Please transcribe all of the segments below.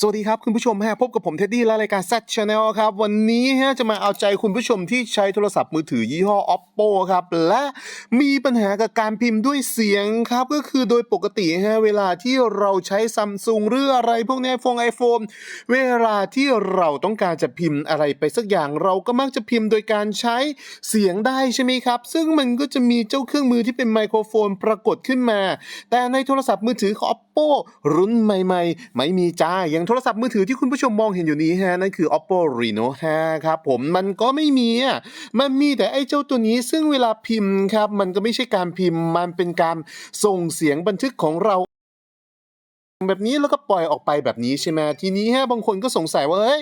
สวัสดีครับคุณผู้ชมฮะพบกับผมเท็ดดี้และรายการ Z Channel ครับ วันนี้ฮะจะมาเอาใจคุณผู้ชมที่ใช้โทรศัพท์มือถือยี่ห้อ Oppo ครับ และมีปัญหากับการพิมพ์ด้วยเสียงครับ ก็คือโดยปกติฮะเวลาที่เราใช้ซัมซุงหรืออะไรพวกนี้ฟงไอโฟนเวลาที่เราต้องการจะพิมพ์อะไรไปสักอย่างเราก็มักจะพิมพ์โดยการใช้เสียงได้ใช่ไหมครับ ซึ่งมันก็จะมีเจ้าเครื่องมือที่เป็นไมโครโฟนปรากฏขึ้นมา แต่ในโทรศัพท์มือถือของ Oppo รุ่นใหม่ ๆ ไม่มีจ้ายอย่างโทรศัพท์มือถือที่คุณผู้ชมมองเห็นอยู่นี้ฮะนั่นคือ Oppo Reno 5ครับผมมันก็ไม่มีอะมันมีแต่ไอ้เจ้าตัวนี้ซึ่งเวลาพิมพ์ครับมันก็ไม่ใช่การพิมพ์มันเป็นการส่งเสียงบันทึกของเรา แบบนี้แล้วก็ปล่อยออกไปแบบนี้ใช่ไหมทีนี้ฮะบางคนก็สงสัยว่าเฮ้ย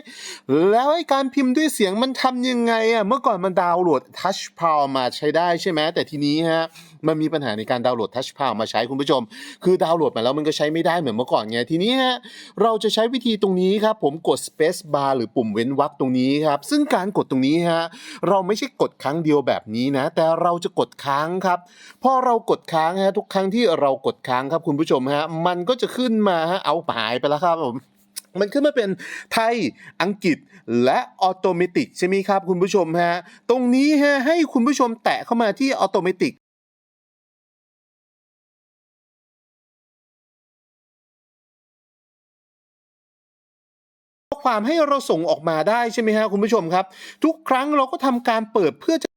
แล้วไอ้การพิมพ์ด้วยเสียงมันทำยังไงอะเมื่อก่อนมันดาวน์โหลด Touch Power มาใช้ได้ใช่ไหมแต่ทีนี้ฮะมันมีปัญหาในการดาวน์โหลด Touch Power มาใช้คุณผู้ชม คือดาวน์โหลดมาแล้วมันก็ใช้ไม่ได้เหมือนเมื่อก่อนไงทีนี้ฮะเราจะใช้วิธีตรงนี้ครับผมกด Space Bar หรือปุ่มเว้นวรรคตรงนี้ครับซึ่งการกดตรงนี้ฮะเราไม่ใช่กดครั้งเดียวแบบนี้นะ แต่เราจะกดค้างครับพอเรากดค้างฮะทุกครั้งที่เรากดค้างครับคุณผู้ชมฮะมันก็จะขึ้นมาฮะเอาหายไปแล้วครับผมมันขึ้นมาเป็นไทย อังกฤษ และออโตเมติกใช่ไหมครับคุณผู้ชมฮะ ตรงนี้ฮะให้คุณผู้ชมแตะเข้ามาที่ออโตเมติกความให้เราส่งออกมาได้ใช่ไหมฮะคุณผู้ชมครับ ทุกครั้งเราก็ทำการเปิดเพื่อจะ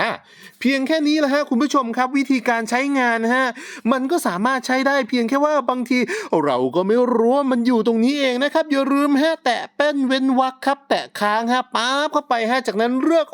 อะเพียงแค่นี้แหละฮะคุณผู้ชมครับวิธีการใช้งานนะฮะมันก็สามารถใช้ได้เพียงแค่ว่าบางที เราก็ไม่รู้ว่ามันอยู่ตรงนี้เองนะครับ อย่าลืมฮะแตะแป้นเว้นวรรคครับ แตะค้างฮะป๊าบเข้าไปฮะจากนั้นเลือก